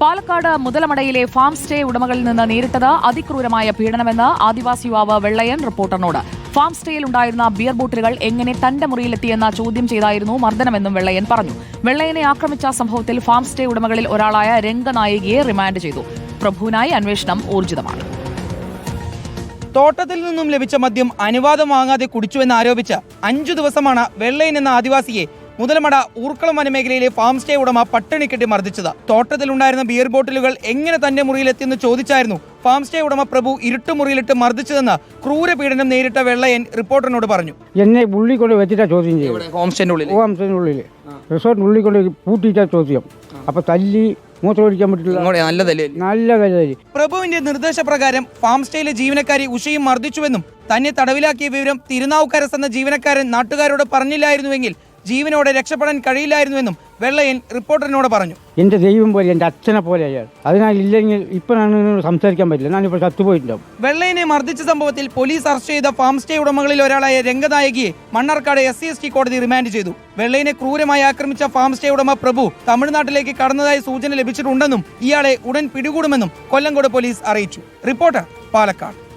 പാലക്കാട് മുതലമടയിലെ farm stay ഉടമകളിൽ നിന്ന് നേരിട്ടത് അതിക്രൂരമായ പീഡനമെന്ന് ആദിവാസി യുവാവ് വെള്ളയൻ റിപ്പോർട്ടറിനോട്. ഫാം സ്റ്റേയിൽ ഉണ്ടായിരുന്ന ബിയർ ബോട്ടിലുകൾ എങ്ങനെ തന്റെ മുറിയിലെത്തിയെന്ന ചോദ്യം ചെയ്തായിരുന്നു മർദ്ദനമെന്നും വെള്ളയൻ പറഞ്ഞു. വെള്ളയനെ ആക്രമിച്ച സംഭവത്തിൽ ഫാം സ്റ്റേ ഉടമകളിൽ ഒരാളായ രംഗനായികയെ റിമാൻഡ് ചെയ്തു. പ്രഭുവിനായി അന്വേഷണം ഊർജിതമാണ്. തോട്ടത്തിൽ നിന്നും ലഭിച്ച മദ്യം അനുവാദം വാങ്ങാതെ കുടിച്ചുവെന്ന് ആരോപിച്ച് അഞ്ചു ദിവസമാണ് വെള്ളയൻ എന്ന ആദിവാസിയെ മുതലമട ഊർക്കളം വനമേഖലയിലെ ഫാം സ്റ്റേ ഉടമ പട്ടിണിക്കെട്ടി മർദ്ദിച്ചത്. തോട്ടത്തിലുണ്ടായിരുന്ന ബിയർ ബോട്ടിലുകൾ എങ്ങനെ തന്റെ മുറിയിലെത്തിയെന്ന് ചോദിച്ചായിരുന്നു ഫാം സ്റ്റേ ഉടമ പ്രഭു ഇരുട്ടുമുറിയിലിട്ട് മർദ്ദിച്ചതെന്ന് ക്രൂരപീഡനം നേരിട്ട വെള്ളയൻ റിപ്പോർട്ടറിനോട് പറഞ്ഞു. എന്നെ ഉള്ളിൽ കൊണ്ട് വെച്ചിട്ടാ ചോദ്യം ചെയ്യും ഹോം ഓംസിനുള്ളിൽ റിസോർട്ടിനുള്ളിൽ കൊണ്ട് പൂട്ടിയിട്ടാ ചോദ്യം. അപ്പൊ തല്ലി മൂത്രമൊഴിക്കാൻ പറ്റില്ല. നല്ലതല്ലേ നല്ല കരുതൽ പ്രഭുവിന്റെ നിർദ്ദേശപ്രകാരം ഫാം സ്റ്റേയിലെ ജീവനക്കാരി ഉഷയും മർദ്ദിച്ചുവെന്നും തന്നെ തടവിലാക്കിയ വിവരം തിരുനാവുക്കരസ് എന്ന ജീവനക്കാരൻ നാട്ടുകാരോട് പറഞ്ഞില്ലായിരുന്നുവെങ്കിൽ ജീവനോടെ രക്ഷപ്പെടാൻ കഴിയില്ലായിരുന്നുവെന്നും വെള്ളയൻ റിപ്പോർട്ടറിനോട് പറഞ്ഞു. എന്റെ ദൈവം പോലെ എന്റെ അച്ഛനെ പോലെ അയാൾ. അതിനാൽ ഇല്ലെങ്കിൽ ഇപ്പൊ സംസാരിക്കാൻ പറ്റില്ല. ഞാനിപ്പോൾ ചത്തുപോയിട്ടുണ്ടാവും വെള്ളയനെ മർദ്ദിച്ച സംഭവത്തിൽ പോലീസ് അറസ്റ്റ് ചെയ്ത ഫാം സ്റ്റേ ഉടമകളിൽ ഒരാളായ രംഗനായകിയെ Mannarkkad S C S T കോടതി റിമാൻഡ് ചെയ്തു. വെള്ളയനെ ക്രൂരമായി ആക്രമിച്ച ഫാം സ്റ്റേ ഉടമ പ്രഭു തമിഴ്നാട്ടിലേക്ക് കടന്നതായി സൂചന ലഭിച്ചിട്ടുണ്ടെന്നും ഇയാളെ ഉടൻ പിടികൂടുമെന്നും കൊല്ലങ്കോട് പോലീസ് അറിയിച്ചു. റിപ്പോർട്ടർ പാലക്കാട്.